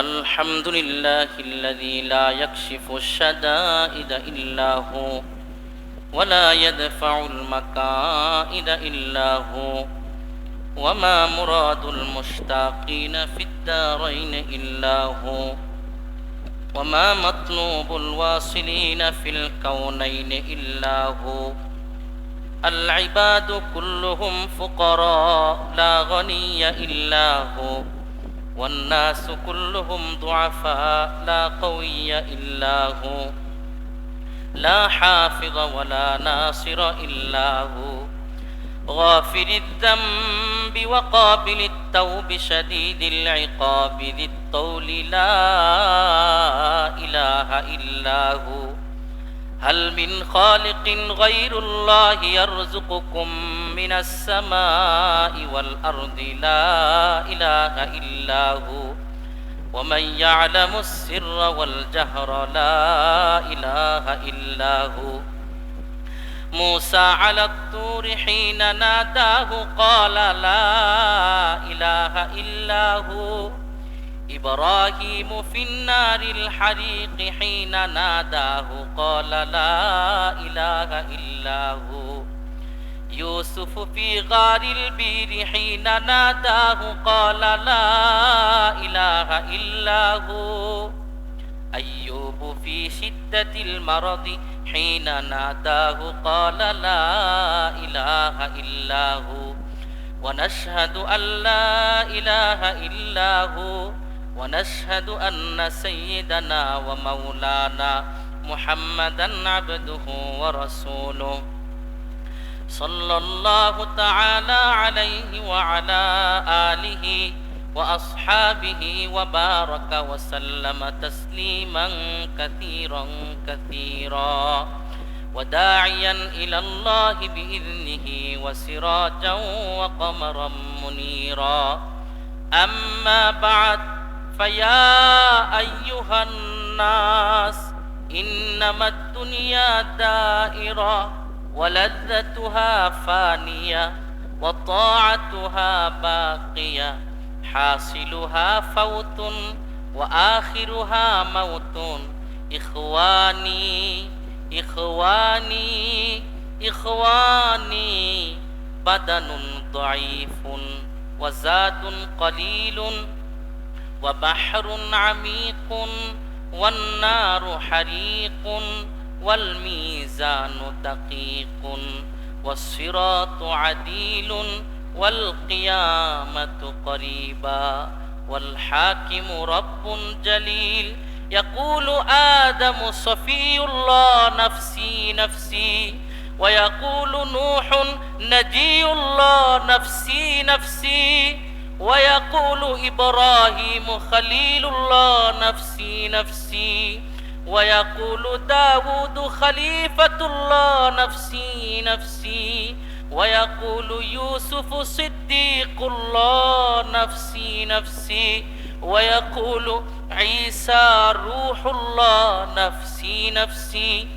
الحمد لله الذي لا يكشف الشدائد إلا هو ولا يدفع المكائد إلا هو وما مراد المشتاقين في الدارين إلا هو وما مطلوب الواصلين في الكونين إلا هو العباد كلهم فقراء لا غني إلا هو والناس كلهم ضعفاء لا قوي إلا هو. لا حافظ ولا ناصر إلا هو. غافر الذنب وقابل التوب شديد العقاب ذي الطول لا إله إلا هو. هل من خالق غير الله يرزقكم من السماء والأرض لا إله إلا هو. ومن يعلم السر والجهر لا إله إلا هو. موسى على الطور حين ناداه قال لا إله إلا هو. إبراهيم في النار الحريق حين ناداه قال لا إله إلا هو. يوسف في غار البير حين ناداه قال لا إله إلا هو. أيوب في شدة المرض حين ناداه قال لا إله إلا هو. ونشهد أن لا إله إلا هو. ونشهد أن سيدنا ومولانا محمدا عبده ورسوله. صلى الله تعالى عليه وعلى آله وأصحابه وبارك وسلم تسليما كثيرا كثيرا وداعيا إلى الله بإذنه وسراجا وقمرا منيرا. أما بعد فيا أيها الناس إنما الدنيا دائرة. ولذتها فانية وطاعتها باقية حاصلها فوت وآخرها موت. إخواني إخواني إخواني بدن ضعيف وزاد قليل وبحر عميق والنار حريق والميزان دقيق والصراط عديل والقيامة قريبا والحاكم رب جليل. يقول آدم صفي الله نفسي نفسي ويقول نوح نجي الله نفسي نفسي ويقول إبراهيم خليل الله نفسي نفسي ويقول داود خليفة الله نفسي نفسي. ويقول يوسف صديق الله نفسي نفسي. ويقول عيسى روح الله نفسي نفسي.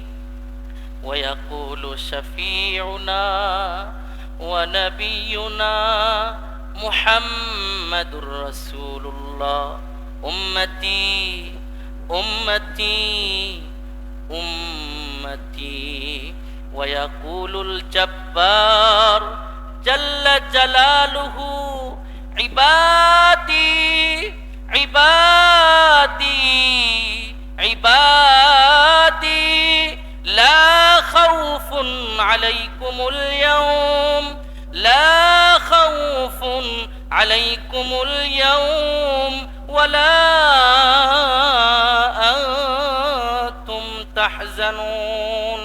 ويقول شفيعنا ونبينا محمد رسول الله. أمتي أمتي أمتي. ويقول الجبار جل جلاله عبادي عبادي عبادي. لا خوف عليكم اليوم لا خوف عليكم اليوم ولا تحزنون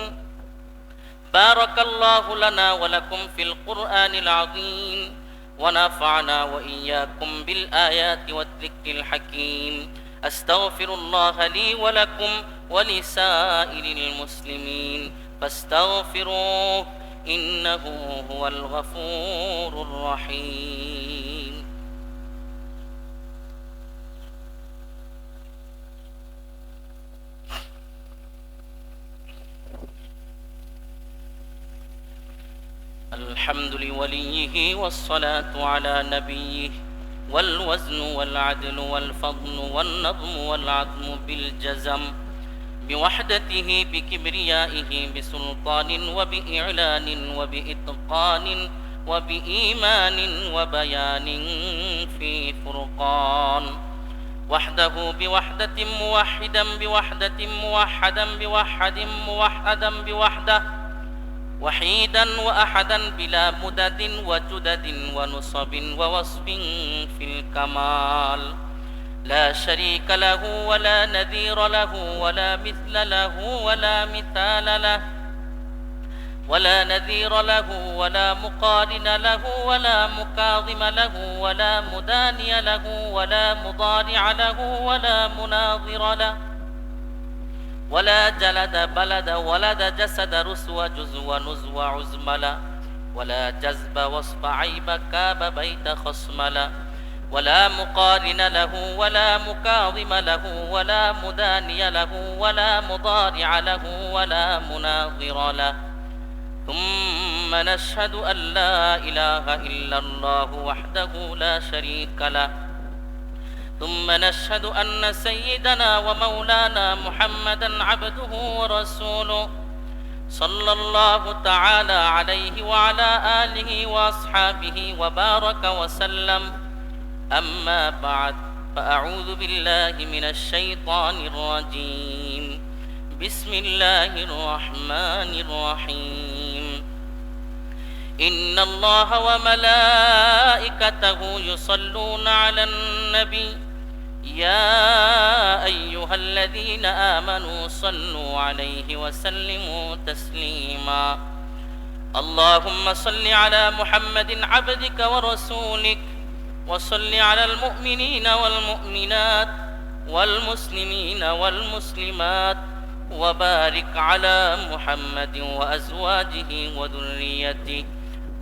بارك الله لنا ولكم في القرآن العظيم ونفعنا وإياكم بالآيات والذكر الحكيم. أستغفر الله لي ولكم ولسائر المسلمين. فاستغفروه إنه هو الغفور الرحيم. الحمد لوليه والصلاة على نبيه والوزن والعدل والفضل والنظم والعظم بالجزم بوحدته بكبريائه بسلطان وبإعلان وبإتقان وبإيمان وبيان في فرقان وحده بوحدة موحدا بوحدة موحدا بوحد موحدا بوحده وحيدا وأحدا بلا مدد وجدد ونصب ووصف في الكمال. لا شريك له ولا نذير له ولا مثل له ولا مثال له. ولا نذير له ولا مقارن له ولا مكاظم له ولا مداني له ولا مضارع له ولا مناظر له. ولا جلد بلد ولد جسد رسو جزو نزو عزملا ولا جذب وصف عيب كاب بيت خصملا ولا مقارن له ولا مكاظم له ولا مداني له ولا مضارع له ولا مناظر له. ثم نشهد أن لا إله إلا الله وحده لا شريك له. ثم نشهد أن سيدنا ومولانا محمدا عبده ورسوله صلى الله تعالى عليه وعلى آله وأصحابه وبارك وسلم. أما بعد فأعوذ بالله من الشيطان الرجيم. بسم الله الرحمن الرحيم. إن الله وملائكته يصلون على النبي يا أيها الذين آمنوا صلوا عليه وسلموا تسليما. اللهم صل على محمد عبدك ورسولك وصل على المؤمنين والمؤمنات والمسلمين والمسلمات وبارك على محمد وأزواجه وذريته.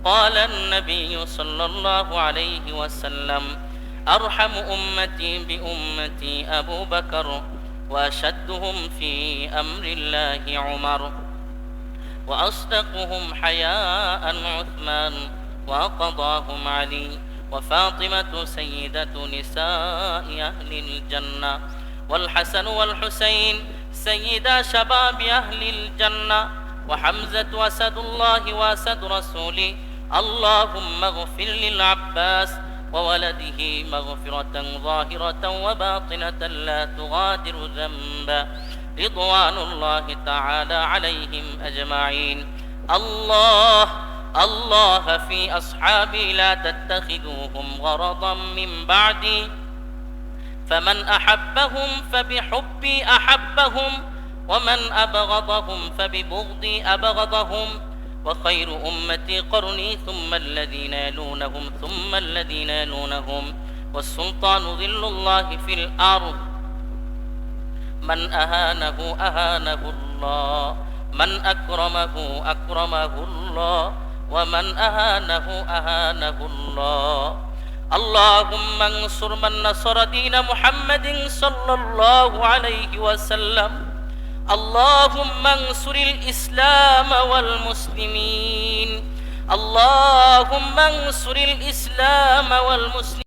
قال النبي صلى الله عليه وسلم أرحم أمتي بأمتي أبو بكر وأشدهم في أمر الله عمر وأصدقهم حياء عثمان وقضاهم علي وفاطمة سيدة نساء أهل الجنة والحسن والحسين سيدا شباب أهل الجنة وحمزة أسد الله وأسد رسوله اللهم اغفر للعباس وولده مغفرة ظاهرة وباطنة لا تغادر ذنبا. رضوان الله تعالى عليهم أجمعين. الله الله في أصحابي لا تتخذوهم غرضا من بعدي. فمن أحبهم فبحبي أحبهم ومن أبغضهم فببغضي أبغضهم. وخير أمتي قرني ثم الذين يلونهم ثم الذين يلونهم. والسلطان ظل الله في الأرض. من أهانه أهانه الله. من أكرمه أكرمه الله. ومن أهانه أهانه الله. اللهم انصر من نصر دين محمد صلى الله عليه وسلم. اللهم انصر الإسلام والمسلمين. اللهم انصر الإسلام والمسلمين.